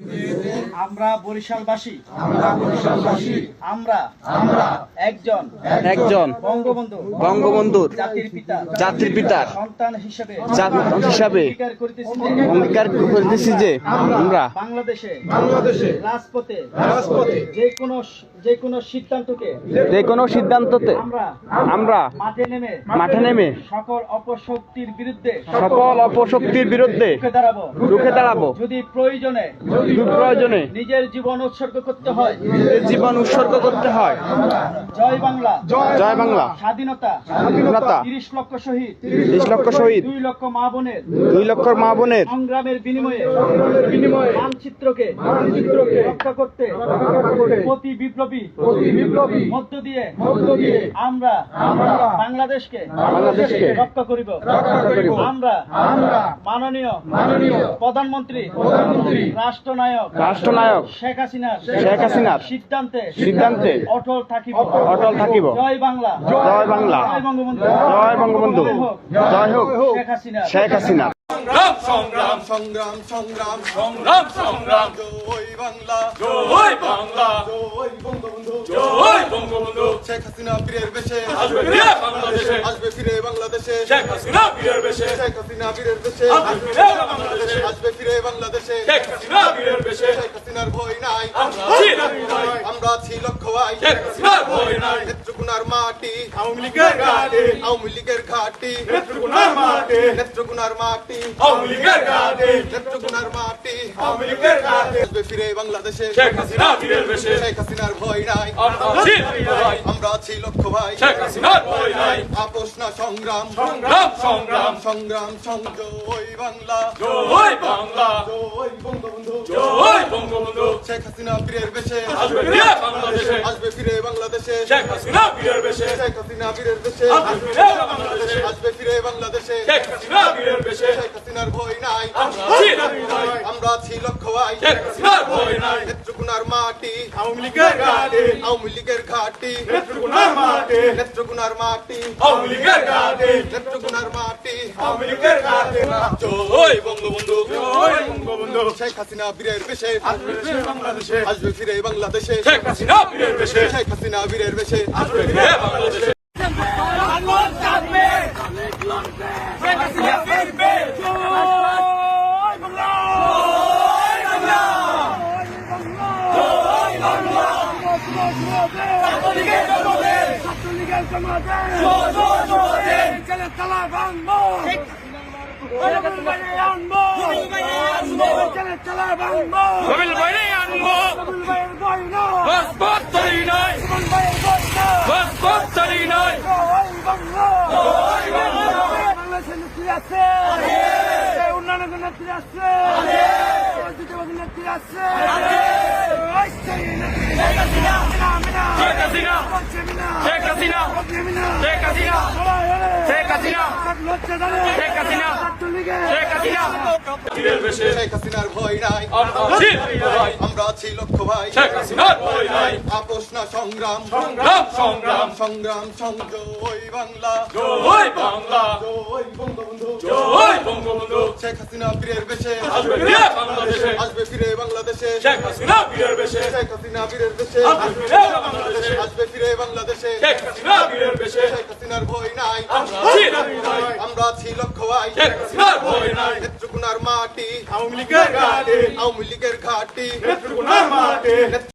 Yeah. আমরা বরিশালবাসী। আমরা বরিশালবাসী। আমরা আমরা একজন একজন বঙ্গবন্ধু। বঙ্গবন্ধুর জাতির পিতা। জাতির পিতার সন্তান হিসেবে জাত- হিসাবে স্বীকার করিতেছি অঙ্গীকার করিতেছি যে আমরা বাংলাদেশে বাংলাদেশে রাজপথে রাজপথে যে কোনো যে কোনো সিদ্ধান্তকে যে কোনো সিদ্ধান্ততে আমরা আমরা মাঠে নেমে মাঠে নেমে সকল অপশক্তির বিরুদ্ধে সকল অপশক্তির বিরুদ্ধে রুখে দাঁড়াবো। রুখে দাঁড়াবো। যদি প্রয়োজনে যদি প্রয়োজনে নিজের জীবন উৎসর্গ করতে হয়। নিজের জীবন উৎসর্গ করতে হয়। জয় বাংলা। জয় বাংলা। স্বাধীনতা। স্বাধীনতা। তিরিশ লক্ষ শহীদ। তিরিশ লক্ষ শহীদ। দুই লক্ষ মা বোনের। দুই লক্ষ মা বোনের। সংগ্রামের বিনিময়ে। বিনিময়ে। মানচিত্রকে রক্ষা করতে। প্রতি বিপ্লবী। বিপ্লবী। মধ্য দিয়ে। মধ্য দিয়ে। আমরা আমরা বাংলাদেশকে বাংলাদেশকে রক্ষা করিব। রক্ষা করিব। আমরা আমরা মাননীয় মাননীয় প্রধানমন্ত্রী প্রধানমন্ত্রী। রাষ্ট্রনায়ক রাষ্ট্রনায়ক শেখ হাসিনা শেখ হাসিনার সিদ্ধান্তে। সিদ্ধান্তে। অটল থাকিব অটল থাকিব জয় বাংলা। জয় বাংলা। জয় বঙ্গবন্ধু। জয় হোক। শেখ হাসিনা। শেখ হাসিনা। সংগ্রাম। সংগ্রাম সংগ্রাম। সংগ্রাম সংগ্রাম। জয় বাংলা। জয় বাংলা। জয় বঙ্গবন্ধু। জয় বঙ্গবন্ধু। শেখ হাসিনা বীরের বেশে। আসবে ফিরে বাংলাদেশে। আসবে ফিরে বাংলাদেশে। শেখ হাসিনা বীরের বেশে। শেখ হাসিনা বীরের বেশে। আসবে ফিরে বাংলাদেশে। আসবে ফিরে বাংলাদেশে। শেখ হাসিনা বীরের বেশে। শেখ হাসিনার ভয় নাই। আমরা আছি লক্ষ্য ভাই শেখ হাসিনার ভয় নাই। নেত্রকোনার মাটি। আওয়ামী লীগের ঘাটে আওয়ামী লীগের ঘাটি নেত্রকোনার মাঠে নেত্রকোনার মাটি। আওয়ামী লীগের ঘাটে। নেত্রকোনার মাটি। আওয়ামী লীগের ঘাটে। ফিরে বাংলাদেশে। শেখ হাসিনা বীরের বেশে শেখ হাসিনার ভয় নাই। আমরা আছি লক্ষ্য ভাই। শেখ হাসিনার ভয় নাই। আপোষ না সংগ্রাম। সংগ্রাম সংগ্রাম। সংগ্রাম সংজয় বাংলা। জয় বাংলা। জয় বঙ্গবন্ধু। জয় বঙ্গবন্ধু। শেখ হাসিনা বীরের বেশে। আসবে ফিরে বাংলাদেশে। আসবে ফিরে বাংলাদেশে। শেখ হাসিনা বীরের বেশে। শেখ হাসিনা বীরের বেশে। আসবে ফিরে বাংলাদেশে। ফিরে বাংলাদেশে শেখ হাসিনা বীরের বেশে শেখ হাসিনার ভয় নাই। আমরা আছি নাই। আমরা আছি লক্ষ্য ভাই শেখ হাসিনার ভয় নাই। নেত্রকোনার মাটি। আওয়ামী লীগের ঘাটে। আওয়ামী লীগের ঘাটি। নেত্রকোনার মাঠে নেত্রকোনার মাটি। আওয়ামী লীগের ঘাটে। নেত্রকোনার মাটি। আওয়ামী লীগের ঘাটে। জয় বঙ্গবন্ধু। জয় বঙ্গবন্ধু। শেখ হাসিনা বীরের বেশে। বাংলাদেশে। আসবে ফিরে বাংলাদেশে। শেখ হাসিনা বীরের বেশে। শেখ হাসিনা বীরের বেশে। আসবে ফিরে বাংলাদেশে। কবিল বাইরে আনব বাস ভয় নাই আমরা আছি নাই আমরা আছি লক্ষ্য ভাই শেখ হাসিনার ভয় নাই আপোষ না সংগ্রাম সংগ্রাম সংগ্রাম সংগ্রাম সংজয় বাংলা বাংলা। জয় বঙ্গবন্ধু। জয় বঙ্গবন্ধু শেখ হাসিনা বীরের বেশে আসবে ফিরে বাংলাদেশে আসবে ফিরে বাংলাদেশে। শেখ হাসিনা বীরের বেশে। শেখ হাসিনা বীরের বেশে আসবে ফিরে বাংলাদেশে। আসবে ফিরে বাংলাদেশে। শেখ হাসিনা বীরের বেশে। শেখ হাসিনার ভয় নাই। আমরা আছি নাই আমরা আছি লক্ষ্য ভাই শেখ হাসিনার ভয় নাই। নেত্রকোনার মাটি। আওয়ামী লীগের ঘাটে। আওয়ামী লীগের ঘাটি। নেত্রকোনার মাঠে